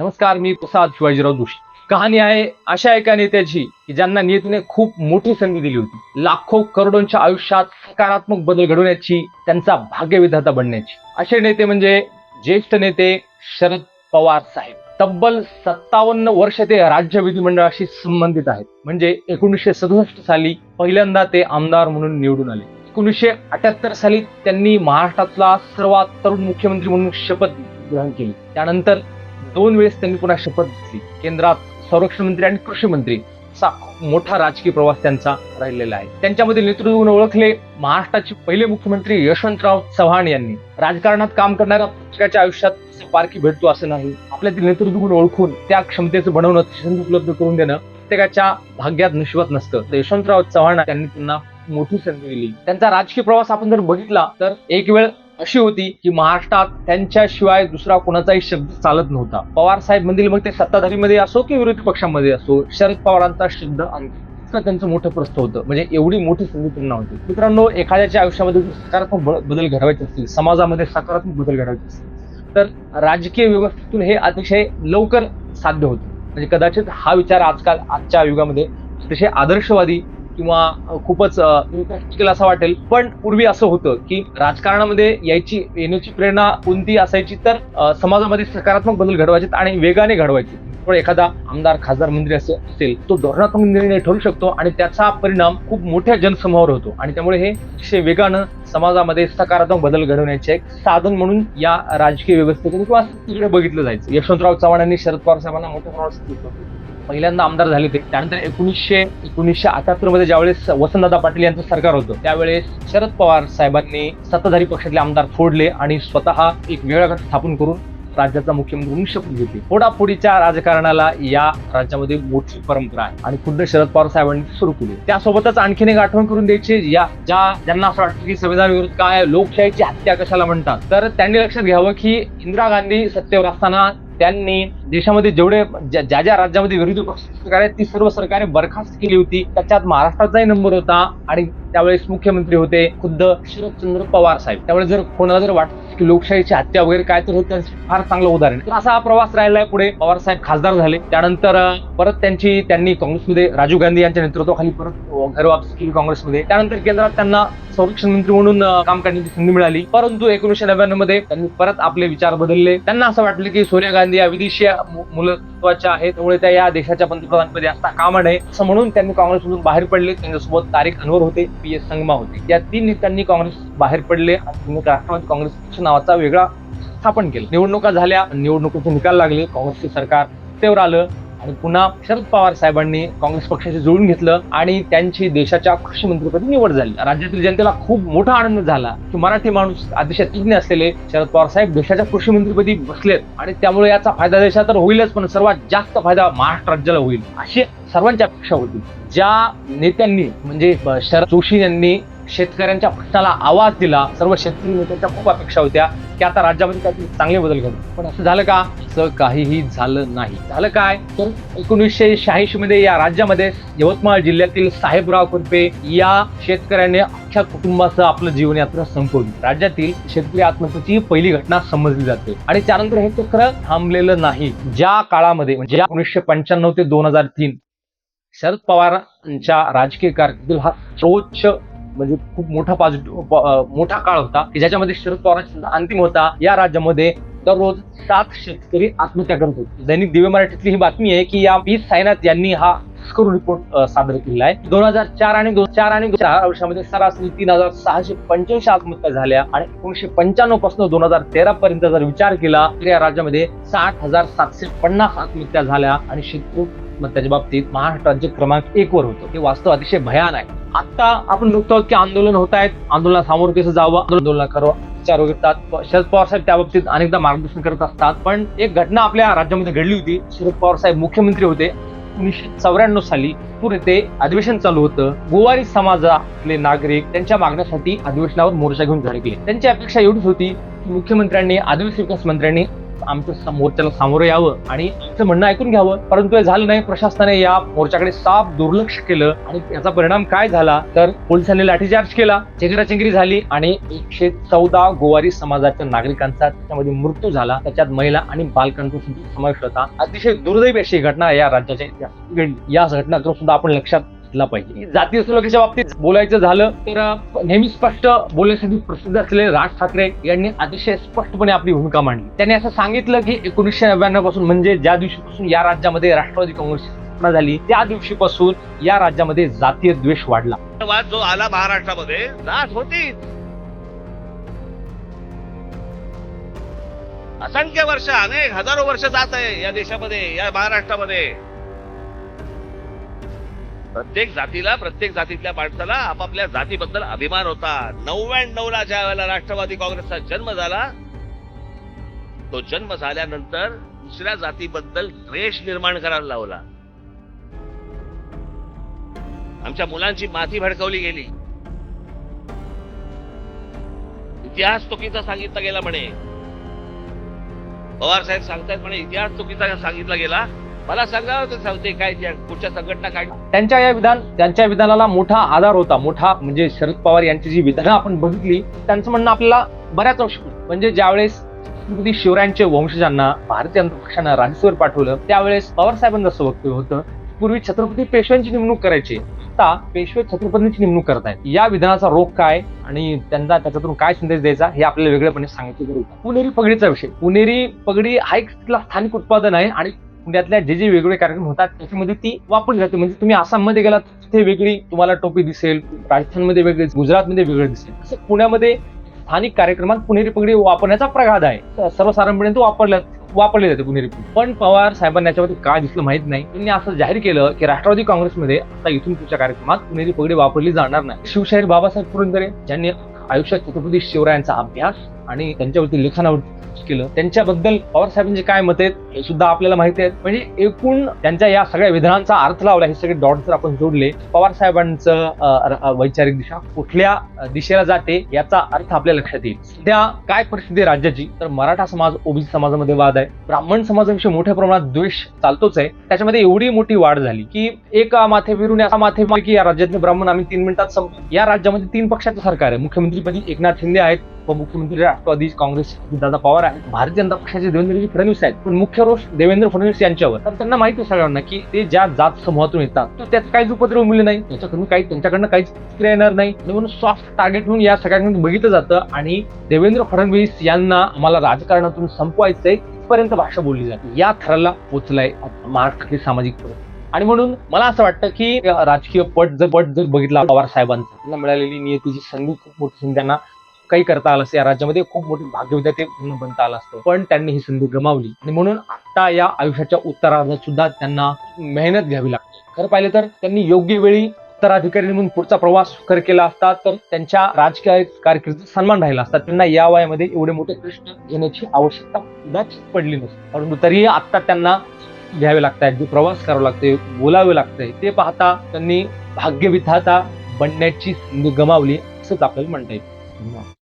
नमस्कार मी प्रसाद शिवाजीराव जोशी. कहाणी आहे अशा एका नेत्याची की ज्यांना नेतूने खूप मोठी संधी दिली होती. लाखो करोडोंच्या आयुष्यात सकारात्मक बदल घडवण्याची त्यांचा भाग्यविधाता बनण्याची. असे नेते म्हणजे ज्येष्ठ नेते शरद पवार साहेब. तब्बल सत्तावन्न वर्ष ते राज्य विधिमंडळाशी संबंधित आहेत. म्हणजे एकोणीसशे सदुसष्ट साली पहिल्यांदा ते आमदार म्हणून निवडून आले. एकोणीसशे अठ्याहत्तर साली त्यांनी महाराष्ट्रातला सर्वात तरुण मुख्यमंत्री म्हणून शपथ ग्रहण केली. त्यानंतर दोन वेळेस त्यांनी पुन्हा शपथ घेतली. केंद्रात संरक्षण मंत्री आणि कृषी मंत्री असा मोठा राजकीय प्रवास त्यांचा राहिलेला आहे. त्यांच्यामध्ये नेतृत्व ओळखले महाराष्ट्राचे पहिले मुख्यमंत्री यशवंतराव चव्हाण यांनी. राजकारणात काम करणाऱ्या प्रत्येकाच्या आयुष्यात पारखी भेटतो असं नाही. आपल्यातील नेतृत्व गुण ओळखून त्या क्षमतेचं बनवणं संधी उपलब्ध करून देणं प्रत्येकाच्या भाग्यात नशिबात नसतं. तर यशवंतराव चव्हाण यांनी त्यांना मोठी संधी दिली. त्यांचा राजकीय प्रवास आपण जर बघितला तर एक वेळ अशी होती की महाराष्ट्रात त्यांच्याशिवाय दुसरा कोणाचाही शब्द चालत नव्हता. पवार साहेब मधील मग ते सत्ताधारीमध्ये असो की विरोधी पक्षामध्ये असो शरद पवारांचा शब्द त्यांचं मोठं प्रस्त होतं. म्हणजे एवढी मोठी संधी त्यांना होती. मित्रांनो एखाद्याच्या आयुष्यामध्ये सकारात्मक ब- बदल घडवायचे असतील समाजामध्ये सकारात्मक बदल घडवायचे असतील तर राजकीय व्यवस्थेतून हे अतिशय लवकर साध्य होतं. म्हणजे कदाचित हा विचार आजकाल आजच्या युगामध्ये अतिशय आदर्शवादी किंवा खूपच इम्प्रॅक्टिकल असं वाटेल. पण पूर्वी असं होतं की राजकारणामध्ये यायची येण्याची प्रेरणा कोणती असायची तर समाजामध्ये सकारात्मक बदल घडवायचे आणि वेगाने घडवायचे. पण एखादा आमदार खासदार मंत्री असं असेल तो धोरणात्मक निर्णय ठरू शकतो आणि त्याचा परिणाम खूप मोठ्या जनसमूहावर होतो. आणि त्यामुळे हे अतिशय वेगानं समाजामध्ये सकारात्मक बदल घडवण्याचे एक साधन म्हणून या राजकीय व्यवस्थेकडे किंवा तिकडे बघितलं जायचं. यशवंतराव चव्हाण यांनी शरद पवार साहेबांना मोठ्या प्रमाणात पहिल्यांदा आमदार झाले ते त्यानंतर एकोणीसशे एकोणीसशे अठ्याहत्तरमध्ये ज्यावेळेस वसंतदादा पाटील यांचं सरकार होतं त्यावेळेस शरद पवार साहेबांनी सत्ताधारी पक्षातले आमदार फोडले आणि स्वतः एक वेगळा गट स्थापन करून राज्याचा मुख्यमंत्री म्हणून शपथ घेतली. फोडाफोडीच्या राजकारणाला या राज्यामध्ये मोठी परंपरा आहे आणि खुद्द शरद पवार साहेबांनी सुरू केली. त्यासोबतच आणखीन एक आठवण करून द्यायची या ज्या ज्यांना असं वाटतं की संविधान विरोध काय लोकशाहीची हत्या कशाला म्हणतात तर त्यांनी लक्षात घ्यावं की इंदिरा गांधी सत्तेवर असताना त्यांनी देशामध्ये जेवढे ज्या ज्या ज्या राज्यामध्ये विरोधी पक्ष सरकार आहेत ती सर्व सरकारे बरखास्त केली होती. त्याच्यात महाराष्ट्राचाही नंबर होता आणि त्यावेळेस मुख्यमंत्री होते खुद्द शरदचंद्र पवार साहेब. त्यावेळेस जर कोणाला जर वाटत की लोकशाहीची हत्या वगैरे काय तर होत फार चांगलं उदाहरण तर असा हा प्रवास राहिलाय पुढे. पवार साहेब खासदार झाले. त्यानंतर परत त्यांची त्यांनी काँग्रेसमध्ये राजीव गांधी यांच्या नेतृत्वाखाली परत घर वापस केली काँग्रेसमध्ये. त्यानंतर केंद्रात त्यांना संरक्षण मंत्री म्हणून काम करण्याची संधी मिळाली. परंतु एकोणीशे नव्याण्णवमध्ये त्यांनी परत आपले विचार बदलले. त्यांना असं वाटलं की सोनिया गांधी या विदेशी मु- आहेत. त्यामुळे त्या या देशाच्या पंतप्रधानपदी असता कामा नये. असं म्हणून त्यांनी काँग्रेसमधून बाहेर पडले. त्यांच्यासोबत तारीख अनवर होते. पी एस संगमा होते. या तीन नेत्यांनी काँग्रेस बाहेर पडले आणि राष्ट्रवादी काँग्रेस पक्ष नावाचा वेगळा स्थापन केलं. निवडणुका झाल्या निवडणुकीचे निकाल लागले काँग्रेसचे सरकार सत्तेवर आलं आणि पुन्हा शरद पवार साहेबांनी काँग्रेस पक्षाशी जुळून घेतलं आणि त्यांची देशाच्या कृषी मंत्रीपदी निवड झाली. राज्यातील जनतेला खूप मोठा आनंद झाला की मराठी माणूस अतिशय तज्ञ असलेले शरद पवार साहेब देशाच्या कृषी मंत्रीपदी बसलेत आणि त्यामुळे याचा फायदा देशात तर होईलच पण सर्वात जास्त फायदा महाराष्ट्र राज्याला होईल. अशी सर्वांची अपेक्षा होती. ज्या नेत्यांनी म्हणजे शरद जोशी यांनी शेतकऱ्यांच्या प्रश्नाला आवाज दिला सर्व शेतकरी नेत्यांच्या खूप अपेक्षा होत्या की आता राज्यामध्ये काहीतरी चांगले बदल घडले पण असं झालं का? असं काहीही झालं नाही. झालं काय? तर एकोणीसशे शहाऐंशी मध्ये या राज्यामध्ये यवतमाळ जिल्ह्यातील साहेबराव कुरपे या शेतकऱ्याने अख्ख्या कुटुंबासह आपलं जीवनयात्रा संपवली. राज्यातील शेतकरी आत्महत्येची पहिली घटना समजली जाते. आणि त्यानंतर हे चक्र थांबलेलं नाही. ज्या काळामध्ये म्हणजे एकोणीसशे पंच्याण्णव ते दोन हजार तीन शरद पवारांच्या राजकीय कारकिर्दीत हा सर्वोच्च म्हणजे खूप मोठा पॉझिटिव्ह मोठा काळ होता. की ज्याच्यामध्ये शरद पवारांचा अंतिम होता. या राज्यामध्ये दररोज सात शेतकरी आत्महत्या करत होते. दैनिक दिव्य मराठीतली ही बातमी आहे की या पी सायनाथ यांनी हा करून रिपोर्ट सादर केलेला आहे. दोन हजार चार आणि दोन चार आणि चार वर्षामध्ये सरासरी तीन हजार सहाशे पंच्याऐंशी आत्महत्या झाल्या आणि एकोणीशे पंच्याण्णवपासून दोन हजार तेरा पर्यंत जर विचार केला तर या राज्यामध्ये साठ हजार सातशे पन्नास आत्महत्या झाल्या आणि शेतकरी आत्महत्याच्या बाबतीत महाराष्ट्र राज्य क्रमांक एक वर होतं. हे वास्तव अतिशय भयान आहे. आता आपण बघतो आहोत की आंदोलन होत आहेत. आंदोलना सामोरं कसं जावं आंदोलन करावं विचार घेतात शरद पवार साहेब त्या बाबतीत अनेकदा मार्गदर्शन करत असतात. पण एक घटना आपल्या राज्यामध्ये घडली होती. शरद पवार साहेब मुख्यमंत्री होते. एकोणीसशे चौऱ्याण्णव साली नागपूर येथे अधिवेशन चालू होतं. गोवारी समाजातले नागरिक त्यांच्या मागण्यासाठी अधिवेशनावर मोर्चा घेऊन धडकले त्यांची अपेक्षा एवढीच होती की मुख्यमंत्र्यांनी आदिवासी विकास मंत्र्यांनी आमच्या स- मोर्चाला सामोरं यावं आणि आमचं म्हणणं ऐकून घ्यावं. परंतु हे झालं नाही प्रशासनाने या मोर्चाकडे साफ दुर्लक्ष केलं आणि याचा परिणाम काय झाला? तर पोलिसांनी लाठीचार्ज केला चेंगराचेंगरी झाली आणि एकशे चौदा गोवारी समाजाच्या नागरिकांचा त्याच्यामध्ये मृत्यू झाला. त्याच्यात महिला आणि बालकांचा सुद्धा समावेश होता. अतिशय दुर्दैवी अशी घटना या राज्याच्या इतिहासात घडली. या घटनाक्रम सुद्धा आपण लक्षात घेतला पाहिजे. जातीय सुरक्षेच्या बाबतीत बोलायचं झालं तर नेहमी स्पष्ट बोलण्यासाठी प्रसिद्ध असलेले राज ठाकरे यांनी अतिशय स्पष्टपणे आपली भूमिका मांडली. त्यांनी असं सांगितलं की एकोणीसशे नव्याण्णवपासून म्हणजे ज्या दिवशीपासून या राज्यामध्ये राष्ट्रवादी काँग्रेस स्थापना झाली त्या दिवशीपासून या राज्यामध्ये जातीय द्वेष वाढला. जो आला महाराष्ट्रामध्ये जात होती. असंख्य वर्ष अनेक हजारो वर्ष जात आहे या देशामध्ये या महाराष्ट्रामध्ये. प्रत्येक जातीला प्रत्येक जातीतल्या माणसाला आपापल्या जातीबद्दल अभिमान होता. नव्याण्णव ला ज्या वेळेला राष्ट्रवादी काँग्रेसचा जन्म झाला तो जन्म झाल्यानंतर दुसऱ्या जातीबद्दल द्वेष निर्माण करायला लावला. आमच्या मुलांची माती भडकवली गेली. इतिहास चुकीचा सांगितला गेला म्हणे. पवार साहेब सांगतायत म्हणे इतिहास चुकीचा सांगितला गेला. मला सांगा सांगते काय त्या कुठच्या संघटना काय? त्यांच्या या विधान त्यांच्या विधानाला मोठा आधार होता मोठा म्हणजे शरद पवार यांची जी विधानं आपण बघितली त्यांचं म्हणणं आपल्याला बऱ्याच अंश म्हणजे ज्यावेळेस छत्रपती शिवरायांचे वंशजांना भारतीय जनता पक्षानं राज्यसभेवर पाठवलं त्यावेळेस पवार साहेबांचं असं वक्तव्य होतं पूर्वी छत्रपती पेशव्यांची नेमणूक करायची आता पेशवे छत्रपतींची नेमणूक करतायत. या विधानाचा रोग काय आणि त्यांना त्याच्यातून काय संदेश द्यायचा हे आपल्याला वेगळेपणे सांगायची गरज पुणेरी पगडीचा विषय. पुणेरी पगडी हा एक तिथला स्थानिक उत्पादन आहे आणि पुण्यातल्या जे जे वेगवेगळे कार्यक्रम होतात त्याच्यामध्ये ती वापरली जाते. म्हणजे तुम्ही आसाममध्ये गेलात तिथे वेगळी तुम्हाला टोपी दिसेल राजस्थानमध्ये वेगळी गुजरातमध्ये वेगळं दिसेल. असं पुण्यामध्ये स्थानिक कार्यक्रमात पुणेरी पगडी वापरण्याचा प्रघात आहे. सर्वसाधारणपणे तो वापरल्या वापरली जाते पुणेरी पगडी. पण पवार साहेबांना याच्यामध्ये काय दिसलं माहीत नाही. त्यांनी असं जाहीर केलं की राष्ट्रवादी काँग्रेसमध्ये आता इथून पुढच्या कार्यक्रमात पुणेरी पगडी वापरली जाणार नाही. शिवशाहीर बाबासाहेब पुरंदरे ज्यांनी आयुष्यात छत्रपती शिवरायांचा अभ्यास आणि त्यांच्यावरती लिखाणावरती केलं. त्यांच्याबद्दल पवार साहेबांचे काय मत आहेत हे सुद्धा आपल्याला माहिती आहेत. म्हणजे एकूण त्यांच्या या सगळ्या विधानांचा अर्थ लावला हे सगळे डॉट जर आपण जोडले पवार साहेबांचं वैचारिक दिशा कुठल्या दिशेला जाते याचा अर्थ आपल्या लक्षात येईल. सध्या काय परिस्थिती आहे राज्याची? तर मराठा समाज ओबीसी समाजामध्ये वाद आहे. ब्राह्मण समाजाविषयी मोठ्या प्रमाणात द्वेष चालतोच आहे. त्याच्यामध्ये एवढी मोठी वाढ झाली की एक माथे फिरून या माथे की या राज्यातले ब्राह्मण आम्ही तीन मिनिटात संप या राज्यामध्ये तीन पक्षाचं सरकार आहे. मुख्यमंत्रीपदी एकनाथ शिंदे आहेत उपमुख्यमंत्री राष्ट्रवादी काँग्रेस दादा पवार आहेत. भारतीय जनता पक्षाचे देवेंद्रजी फडणवीस आहेत. पण मुख्य रोष देवेंद्र फडणवीस यांच्यावर. तर त्यांना माहिती सगळ्यांना की ते ज्या जात समूहातून येतात तर त्यात काहीच उपद्रव मिळले नाही. त्याच्याकडून काही त्यांच्याकडनं काहीच प्रतिक्रिया येणार नाही. म्हणून सॉफ्ट टार्गेट म्हणून या सगळ्यांकडून बघितलं जातं आणि देवेंद्र फडणवीस यांना आम्हाला राजकारणातून संपवायचंय पर्यंत भाषा बोलली जाते. या थराला पोचलाय महाराष्ट्रातील सामाजिक परिस्थिती आणि म्हणून मला असं वाटतं की राजकीय पट जर पट जर बघितला पवार साहेबांचा त्यांना मिळालेली नियतीची संधी खूप मोठी संधी त्यांना. काही करता आलं असतं. या राज्यामध्ये खूप मोठी भाग्यविद्या ते बनता आलं असतं. पण त्यांनी ही संधी गमावली. आणि म्हणून आता या आयुष्याच्या उत्तरार्धात सुद्धा त्यांना मेहनत घ्यावी लागते. खरं पाहिलं तर त्यांनी योग्य वेळी उत्तराधिकारी म्हणून पुढचा प्रवास कर केला असता तर त्यांच्या राजकीय कारकिर्दीचा सन्मान राहिला असता. त्यांना या वयामध्ये एवढे मोठे कृष्ण घेण्याची आवश्यकता सुद्धा पडली नसते. परंतु तरीही आता त्यांना घ्यावे लागतात जे प्रवास करावा लागते बोलावे लागतंय ते पाहता त्यांनी भाग्यविधाता बनण्याची संधी गमावली असंच आपल्याला म्हणता येईल.